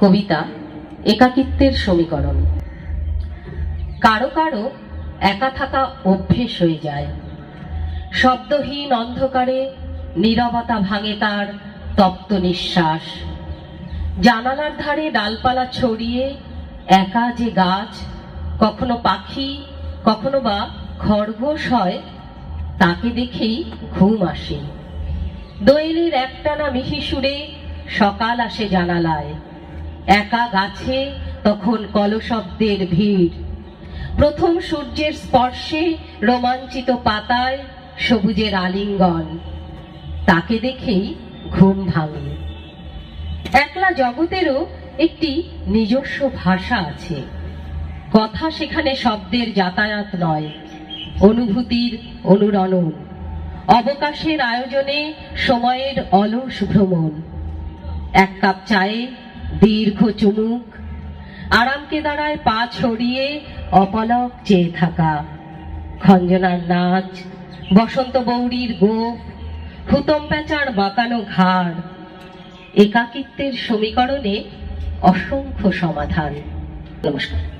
কবিতা একাকিত্বের সমীকরণ। কারও কারও একা থাকা অভ্যেস হয়ে যায়। শব্দহীন অন্ধকারে নীরবতা ভাঙে তার তপ্ত নিঃশ্বাস। জানালার ধারে ডালপালা ছড়িয়ে একা যে গাছ, কখনো পাখি, কখনো বা খরগোশ হয়, তাকে দেখেই ঘুম আসে। দোয়েলের একটানা মিহি সুরে সকাল আসে জানালায়। একা গাছে তখন কলশব্দের ভিড়। প্রথম সূর্যের স্পর্শে রোমাঞ্চিত পাতায় সবুজের আলিঙ্গন। তাকে দেখেই ঘুম ভাঙে। একলা জগতেরও একটি নিজস্ব ভাষা আছে। কথা সেখানে শব্দের যাতায়াত নয়, অনুভূতির অনুরণন। অবকাশের আয়োজনে সময়ের অলস ভ্রমণ। এক কাপ চায়ে দীর্ঘ চুমুক। আরামকে দাঁড়ায় পা ছড়িয়ে অপলক চেয়ে থাকা। খঞ্জনার নাচ, বসন্ত বৌরির গোপ, হুতম প্যাঁচার বাঁকানো ঘাড়, একাকিত্বের সমীকরণে অসংখ্য সমাধান। নমস্কার।